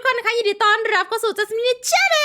ทุกคนนะคะยินดีต้อนรับเข้าสู่จัสมินชาแน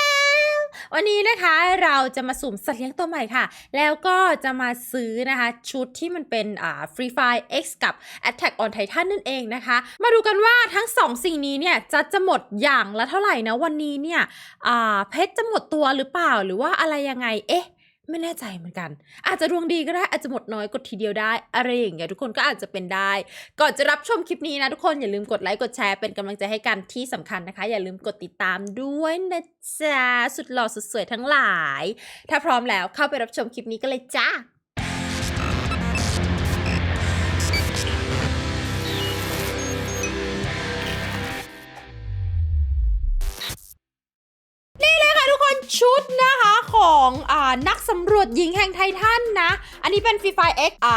ลวันนี้นะคะเราจะมาสุ่มสัตว์เลี้ยงตัวใหม่ค่ะ แล้วก็จะมาซื้อนะคะชุดที่มันเป็นอ่า Free Fire X กับ Attack on Titan นั่นเองนะคะ มาดูกันว่าทั้งสองสิ่งนี้เนี่ยจะจะหมดอย่างละเท่าไหร่นะ วันนี้เนี่ยอ่าเพชรจะหมดตัวหรือเปล่าหรือว่าอะไรยังไงเอ๊ะ ไม่แน่ใจเหมือนกัน อาจจะดวงดีก็ได้อาจจะหมดน้อยกดทีเดียวได้ อะไรอย่างเงี้ยทุกคนก็อาจจะเป็นได้ ก่อนจะรับชมคลิปนี้นะทุกคนอย่าลืมกดไลค์กดแชร์เป็นกำลังใจให้กันที่สำคัญนะคะ อย่าลืมกดติดตามด้วยนะจ๊ะสุดหล่อสุดสวยทั้งหลาย ถ้าพร้อมแล้วเข้าไปรับชมคลิปนี้กันเลยจ้าค่ะทุกคนชุดนะคะ ของอ่านักสำรวจหญิงแห่งไททันนะ อันนี้เป็นฟรีไฟเอ็กอ่า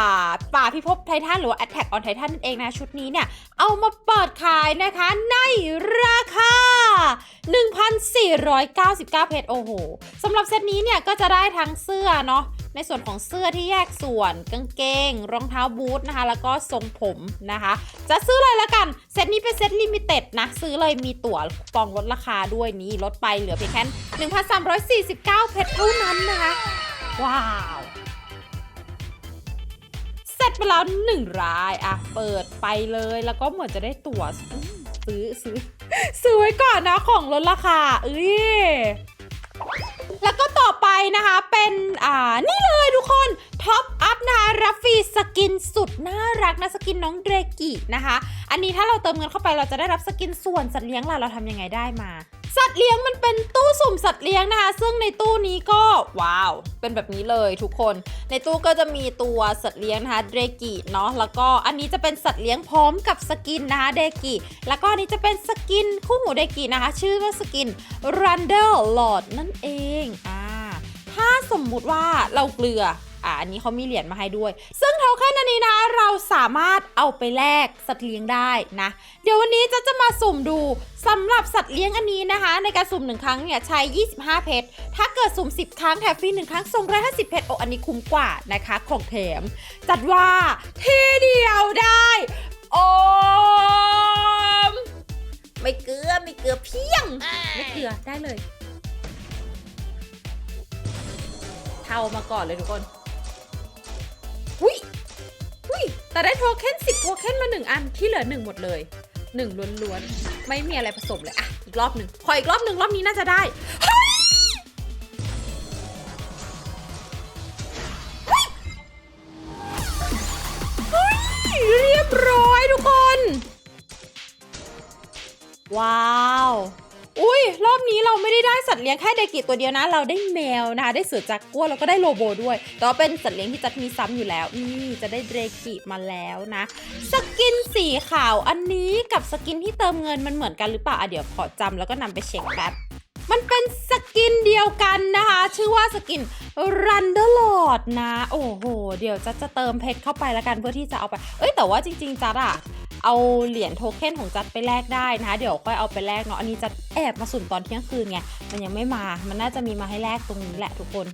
ป่าพิภพไททันหรือว่า Attack on Titan นั่นเองนะ ชุดนี้เนี่ย เอามาเปิดขายนะคะในราคา 1,499 เพชรโอ้โหสำหรับเซตนี้เนี่ยก็จะได้ทั้งเสื้อเนาะ ในส่วนของเสื้อที่แยกส่วน กางเกง รองเท้าบูทนะคะ แล้วก็ทรงผมนะคะ จะซื้อเลยละกัน เซตนี้เป็นเซตลิมิเต็ดนะ ซื้อเลยมีตั๋วปองลดราคาด้วยนี้ลดไปเหลือเพียงแค่1,349 เพชรเท่านั้นนะคะ ว้าวเสร็จไปแล้วหนึ่งรายอะเปิดไปเลยแล้วก็เหมือนจะได้ตั๋วซื้อซื้อซื้อไว้ก่อนนะของลดราคาเอ้ย แล้วก็ต่อไปนะคะเป็นอ่านี่เลยทุกคนท็อปอัพนะคะรับฟรีสกินสุดน่ารักนะสกินน้องเดรกินะคะ อันนี้ถ้าเราเติมเงินเข้าไปเราจะได้รับสกินส่วนสัตว์เลี้ยงล่ะเราทำยังไงได้มา สัตว์เลี้ยงมันเป็นตู้สุ่มสัตว์เลี้ยงนะคะ ซึ่งในตู้นี้ก็ว้าว เป็นแบบนี้เลยทุกคน ในตู้ก็จะมีตัวสัตว์เลี้ยงนะคะเดกิเนาะแล้วก็อันนี้จะเป็นสัตว์เลี้ยงพร้อมกับสกินนะคะเดกิแล้วก็อันนี้จะเป็นสกินคู่หูเดกินะคะ ชื่อว่าสกิน Randall Lord นั่นเองอ่าถ้าสมมุติว่าเราเกลือ อ่าอันนี้เขามีเหรียญมาให้ด้วย ซึ่งโทเค็นอันนี้นะ เราสามารถเอาไปแลกสัตว์เลี้ยงได้นะ เดี๋ยววันนี้จะจะมาสุ่มดูสำหรับสัตว์เลี้ยงอันนี้นะคะ ในการสุ่มหนึ่งครั้งเนี่ยใช้ 25 เพชร ถ้าเกิดสุ่ม 10 ครั้งแถมฟรีหนึ่งครั้งส่งร้อยห้าสิบเพชรโอ้อันนี้คุ้มกว่านะคะของแถม จัดว่าที่เดียวได้โอมไม่เกลือไม่เกลือเพียง ไม่เกลือได้เลย เท่ามาก่อนเลยทุกคน หุยหุยแต่ได้โทเค็น10 โทเค็นมา 1 อันที่เหลือ 1 หมดเลย 1 ล้วนๆ ไม่มีอะไรผสมเลย อะ อีกรอบหนึ่งขออีกรอบหนึ่งรอบนี้น่าจะได้เฮ้ยเรียบร้อยทุกคน ว้าว อุ้ยรอบนี้เราไม่ได้ได้สัตว์เลี้ยงแค่เดกิตัวเดียวนะ เราได้แมวนะคะได้เสือจากกัวแล้วก็ได้โลโบด้วยแต่ว่าเป็นสัตว์เลี้ยงที่จัดมีซ้ำอยู่แล้วนี่จะได้เดกิมาแล้วนะ สกินสีขาวอันนี้กับสกินที่เติมเงินมันเหมือนกันหรือเปล่าอะเดี๋ยวขอจำแล้วก็นำไปเช็คแป๊บมันเป็นสกินเดียวกันนะคะ ชื่อว่าสกิน Randalord นะ โอ้โห เดี๋ยวจะจะเติมเพชรเข้าไปแล้วกันเพื่อที่จะเอาไป เอ้ยแต่ว่าจริง ๆจัดอะ เอาเหรียญโทเค็นของจัดไปแลกได้นะคะ เดี๋ยวค่อยเอาไปแลกเนาะอันนี้จัดแอบมาสุ่มตอนเที่ยงคืนไงมันยังไม่มา มันน่าจะมีมาให้แลกตรงนี้แหละทุกคน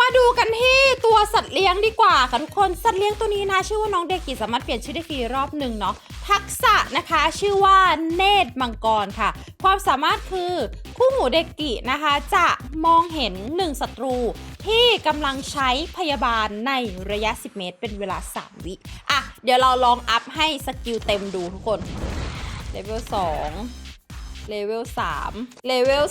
มาดูกันที่ตัวสัตว์เลี้ยงดีกว่าค่ะทุกคนสัตว์เลี้ยงตัวนี้นะชื่อว่าน้องเดกิสามารถเปลี่ยนชื่อได้ฟรีรอบหนึ่งเนาะทักษะนะคะชื่อว่าเนตรมังกรค่ะ ความสามารถคือคู่หูเดกินะคะ จะมองเห็นหนึ่งศัตรูที่กำลังใช้พยาบาลในระยะ 10 เมตร เป็นเวลา 3 วิอะ เดี๋ยวเราลองอัพให้สกิลเต็มดูทุกคนเลเวล2เลเวล3เลเวล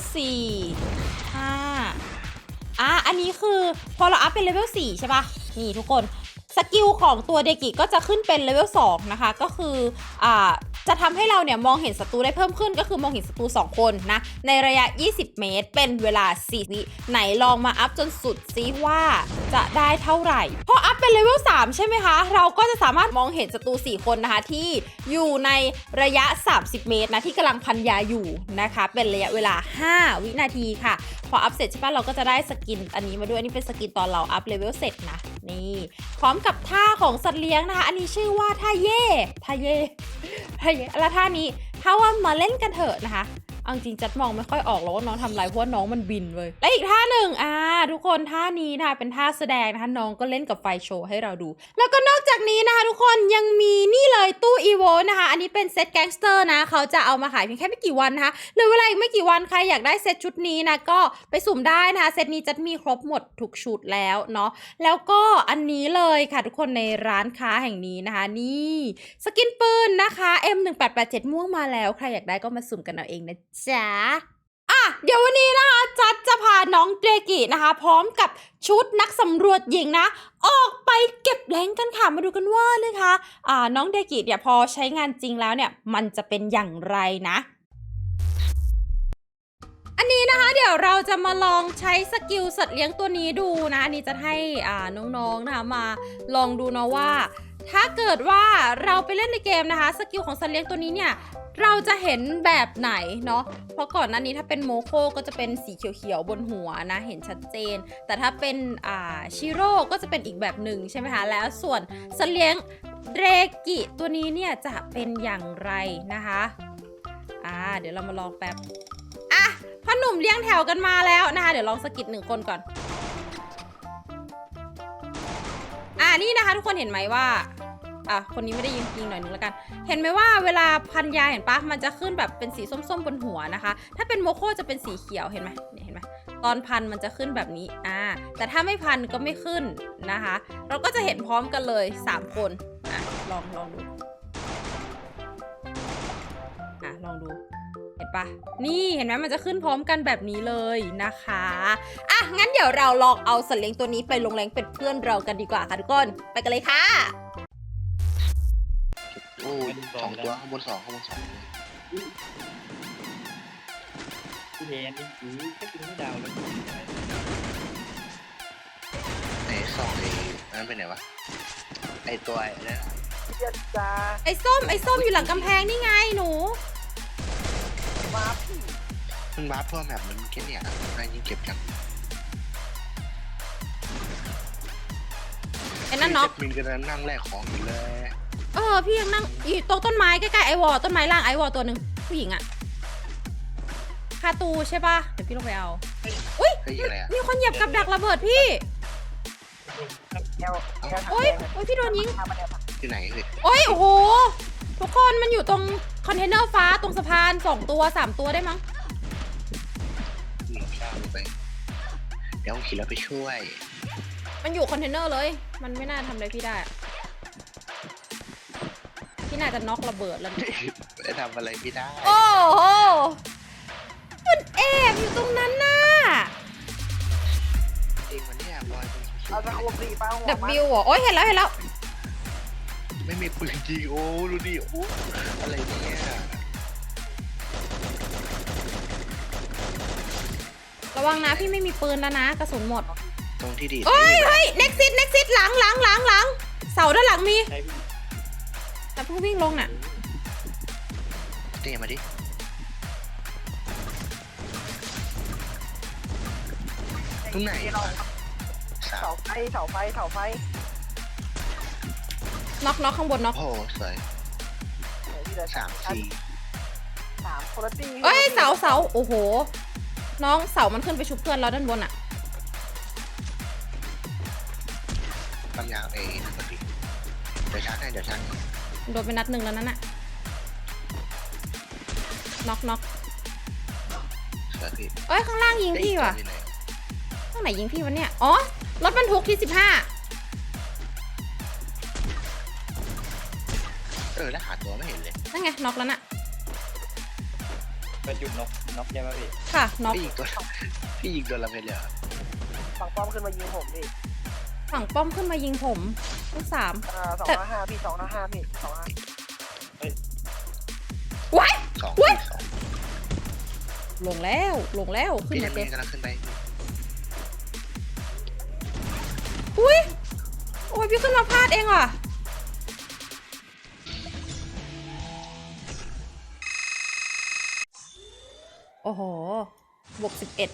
4 5อะอันนี้คือพอเราอัพเป็นเลเวล4ใช่ปะนี่ทุกคนสกิลของตัวเดกิก็จะขึ้นเป็นเลเวล2นะคะ ก็คืออ่า จะทำให้เราเนี่ยมองเห็นศัตรูได้เพิ่มขึ้น ก็คือมองเห็นศัตรู2 คนนะ ในระยะ 20 เมตร เป็นเวลา 4 วิ ไหนลองมาอัพจนสุดซิว่าจะได้เท่าไหร่ พออัพเป็นเลเวล3ใช่ไหมคะ เราก็จะสามารถมองเห็นศัตรู4 คนนะคะ ที่อยู่ในระยะ 30 เมตรนะ ที่กำลังพันยาอยู่นะคะ เป็นระยะเวลา 5 วินาทีค่ะ พออัพเสร็จใช่ปะเราก็จะได้สกินอันนี้มาด้วย อันนี้เป็นสกินตอนเราอัพเลเวลเสร็จนะ นี่พร้อมกับท่าของสัตว์เลี้ยงนะคะ อันนี้ชื่อว่าท่าเย่ท่าเย่ท่าเย่แล้วท่านี้ถ้าว่ามาเล่นกันเถอะนะคะ เอาจริงจัดมองไม่ค่อยออกหรอกว่าน้องทำอะไรเพราะว่าน้องมันบินเลยและอีกท่าหนึ่งอ่าทุกคนท่านี้นะคะเป็นท่าแสดงนะคะน้องก็เล่นกับไฟโชว์ให้เราดู แล้วก็นอกจากนี้นะคะทุกคนยังมีนี่เลยตู้อีโวนะคะ อันนี้เป็นเซตแก๊งสเตอร์นะเขาจะเอามาขายเพียงแค่ไม่กี่วันนะคะเหลือเวลาอีกไม่กี่วันใครอยากได้เซตชุดนี้นะก็ไปสุ่มได้นะคะเซตนี้จัดมีครบหมดทุกชุดแล้วเนาะแล้วก็อันนี้เลยค่ะทุกคนในร้านค้าแห่งนี้นะคะนี่สกินปืนนะคะ M1887 ม่วงมาแล้วใครอยากได้ก็มาสุ่มกันเอาเองนะจ๊ะอะเดี๋ยววันนี้นะคะจัดจะพาน้องเดกินะคะ พร้อมกับชุดนักสำรวจหญิงนะ ออกไปเก็บแรงกันค่ะมาดูกันว่านะคะอ่าน้องเดกิเนี่ยพอใช้งานจริงแล้วเนี่ย มันจะเป็นอย่างไรนะ อันนี้นะคะ เดี๋ยวเราจะมาลองใช้สกิลสัตว์เลี้ยงตัวนี้ดูนะ อันนี้จะให้อ่าน้องๆนะคะมาลองดูนะว่า ถ้าเกิดว่าเราไปเล่นในเกมนะคะ สกิลของสัตว์เลี้ยงตัวนี้เนี่ย เราจะเห็นแบบไหนเนาะ เพราะก่อนหน้านี้ถ้าเป็นโมโคก็จะเป็นสีเขียวๆบนหัวนะ เห็นชัดเจน แต่ถ้าเป็นอ่าชิโร่ก็จะเป็นอีกแบบหนึ่งใช่ไหมคะ แล้วส่วนสัตว์เลี้ยงเรกิตัวนี้เนี่ยจะเป็นอย่างไรนะคะ อ่า เดี๋ยวเรามาลองแป๊บ อะพ่อหนุ่มเลี้ยงแถวกันมาแล้วนะคะ เดี๋ยวลองสกิดหนึ่งคนก่อน นี่นะคะ ทุกคนเห็นไหมว่าอะคนนี้ไม่ได้ยิงยิงหน่อยนึงแล้วกัน เห็นไหมว่าเวลาพันยาเห็นปะมันจะขึ้นแบบเป็นสีส้มๆบนหัวนะคะ ถ้าเป็นโมโคจะเป็นสีเขียวเห็นไหมเนี่ยเห็นไหมตอนพันมันจะขึ้นแบบนี้อ่าแต่ถ้าไม่พันก็ไม่ขึ้นนะคะ เราก็จะเห็นพร้อมกันเลย 3 คนอะลองลองดูอะลองดู ห็นปะนี่เห็นไหมมันจะขึ้นพร้อมกันแบบนี้เลยนะคะอะงั้นเดี๋ยวเราลองเอาสัตว์เลี้ยงตัวนี้ไปลงแรงเป็นเพื่อนเรากันดีกว่าค่ะทุกคนไปกันเลยค่ะโอ้ยสองตัวข้างบนสองข้างบนสองพี่เทนนี่อือแค่กินไม่ดาวเลยไหนสองไอ้นั่นไปไหนวะไอ้ตัวไอ้นั่นไอ้ส้มไอ้ส้มอยู่หลังกำแพงนี่ไงหนู มามันวาร์ปทั่วแมปมันแค่เนี่ยนายยิ่งเก็บจังไอ้นั่นเนาะมินกันนั่งแลกของอยู่เลยเออพี่ยังนั่งอยู่ตรงต้นไม้ใกล้ๆไอวอลต้นไม้ล่างไอวอลตัวหนึ่งผู้หญิงอะคาตูใช่ปะเดี๋ยวพี่ลงไปเอาอุ้ยเฮ้ยอะไรอะมีคนเหยียบกับดักระเบิดพี่แก้วแก้วโอ๊ยโอ๊ยพี่โดนยิงมาเนี่ยที่ไหนเฮ้ยโอ้ยโอ้โห ทุกคนมันอยู่ตรงคอนเทนเนอร์ฟ้าตรงสะพานสองตัวสามตัวได้มั้งหนีข้ามไปเดี๋ยวขี่แล้วไปช่วย มันอยู่คอนเทนเนอร์เลย มันไม่น่าทำอะไรพี่ได้อะพี่น่าจะน็อกระเบิดแล้วเนี่ยไม่ได้ทำอะไรพี่ได้โอ้โหมันแอบอยู่ตรงนั้นน่ะ จริงวันเนี้ยบอยเป็น เอาจะควบสี่ป้าหัว W เหรอโอ้ยเห็นแล้วเห็นแล้ว ไม่มีปืนจริงโอ้ดูดิโอ้อะไรเนี่ยระวังนะพี่ไม่มีปืนแล้วนะกระสุนหมดตรงที่ดีเฮ้ยเฮ้ยเน็กซิตเน็กซิตหลังหลังหลังหลังเสาด้านหลังมีใช่พี่แต่เพิ่งวิ่งลงน่ะเตะมาดิตรงไหนเราวะสาเสาวไฟเสาไฟเสาไฟ น็อกน็อกข้างบนน็อกโอ้โหสวยที่เหลือสามสี่สามคนละตีเอ้ยเสาเสาโอ้โห น้องเสามันขึ้นไปชุบเพื่อนแล้วด้านบนอะปั๊มยางเอนั่นก็ดีเดี๋ยวชาร์จให้เดี๋ยวชาร์จให้โดนไปนัดหนึ่งแล้วนั่นน่ะน็อกน็อกสวยพี่เอ้ยข้างล่างยิงพี่ว่ะเอ้ยตัวนี้เลย ข้างไหนยิงพี่วะเนี่ยอ๋อรถบรรทุกที่สิบห้า ออแล้วหาตัวไม่เห็นเลยนั่นไงน็อกแล้วน่ะ เป็นจุดนกนกใช่ไหมพี่ค่ะน็อกพี่ยิงตัวพี่ยิงตัวละเม็ดเลยเหรอฝั่งป้อมขึ้นมายิงผมพี่ฝั่งป้อมขึ้นมายิงผมลูกสาม อ่าสองห้าห้าพี่สองห้าห้าพี่สองห้าว้าย สองอุ๊ยพี่สองลงแล้วลงแล้วขึ้นพี่มาทำเจ๊ไมกำลังขึ้นไปอุ้ยโอ้ยพี่ขึ้นมาพลาดเองว่ะ โอ้โหบวกสิบเอ็ด